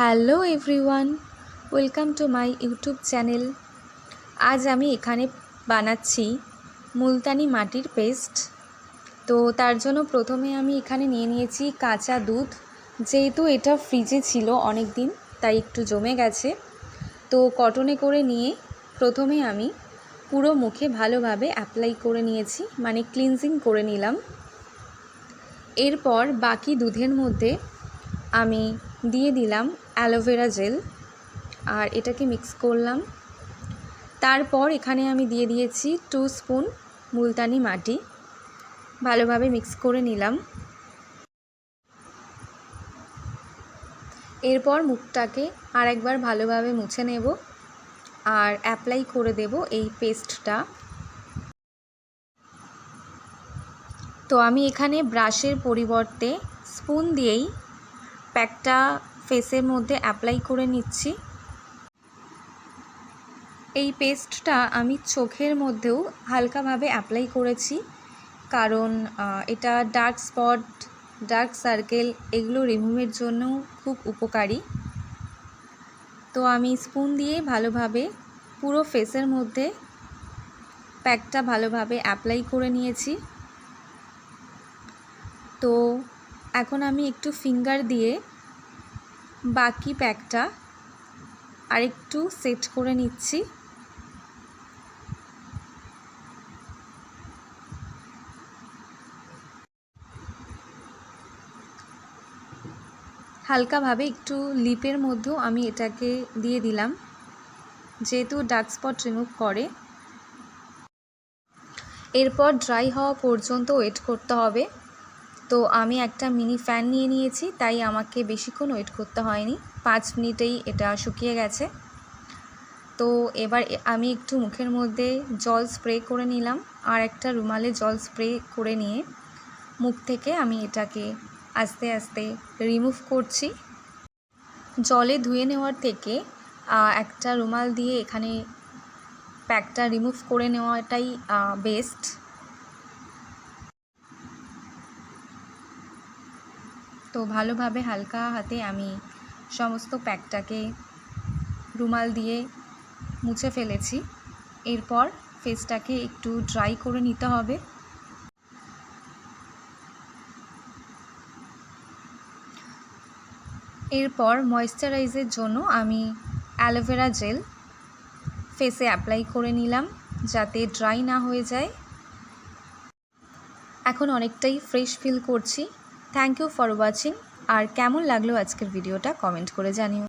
Hello everyone, welcome to my YouTube channel. আজ আমি এখানে বানাচ্ছি মুলতানি মাটির পেস্ট। তো তার জন্য প্রথমে আমি এখানে নিয়ে নিয়েছি কাঁচা দুধ। যেহেতু এটা ফ্রিজে ছিল অনেক দিন তাই একটু জমে গেছে। তো কটনে করে নিয়ে প্রথমে আমি পুরো মুখে ভালোভাবে অ্যাপ্লাই করে নিয়েছি মানে ক্লিনজিং করে নিলাম। এরপর বাকি দুধের মধ্যে আমি দিয়ে দিলাম অ্যালোভেরা জেল আর এটাকে মিক্স করলাম। তারপর এখানে আমি দিয়ে দিয়েছি টু স্পুন মুলতানি মাটি। ভালোভাবে মিক্স করে নিলাম। এরপর মুখটাকে আর একবার ভালোভাবে মুছে নেব আর অ্যাপ্লাই করে দেব এই পেস্টটা তো আমি এখানে ব্রাশের পরিবর্তে স্পুন দিয়েই প্যাকটা ফেসের মধ্যে অ্যাপ্লাই করে নিচ্ছি। এই পেস্টটা আমি চোখের মধ্যেও হালকাভাবে অ্যাপ্লাই করেছি। কারণ এটা ডার্ক স্পট, ডার্ক সার্কেল এগুলো রিমুভের জন্য খুব উপকারী। তো আমি স্পুন দিয়ে ভালোভাবে পুরো ফেসের মধ্যে প্যাকটা ভালোভাবে অ্যাপ্লাই করে নিয়েছি। তো এখন আমি একটু ফিঙ্গার দিয়ে বাকি প্যাকটা আরেকটু সেট করে নিচ্ছি। হালকাভাবে একটু লিপের মধ্যেও আমি এটাকে দিয়ে দিলাম, যেহেতু ডার্ক স্পট রিমুভ করে। এরপর ড্রাই হওয়া পর্যন্ত ওয়েট করতে হবে। তো আমি একটা মিনি ফ্যান নিয়ে নিয়েছি, তাই আমাকে বেশিক্ষণ ওয়েট করতে হয়নি। পাঁচ মিনিটেই এটা শুকিয়ে গেছে। তো এবার আমি একটু মুখের মধ্যে জল স্প্রে করে নিলাম, আর একটা রুমালে জল স্প্রে করে নিয়ে মুখ থেকে আমি এটাকে আস্তে আস্তে রিমুভ করছি। জলে ধুয়ে নেওয়ার থেকে একটা রুমাল দিয়ে এখানে প্যাকটা রিমুভ করে নেওয়াটাই বেস্ট। তো ভালোভাবে হালকা হাতে আমি সমস্ত প্যাকটাকে রুমাল দিয়ে মুছে ফেলেছি। এরপর ফেসটাকে একটু ড্রাই করে নিতে হবে। এরপর ময়েশ্চারাইজের জন্য আমি অ্যালোভেরা জেল ফেসে অ্যাপ্লাই করে নিলাম যাতে ড্রাই না হয়ে যায়। এখন অনেকটাই ফ্রেশ ফিল করছি। Thank you for watching. আর কেমন লাগল আজকের ভিডিওটা কমেন্ট করে জানিও।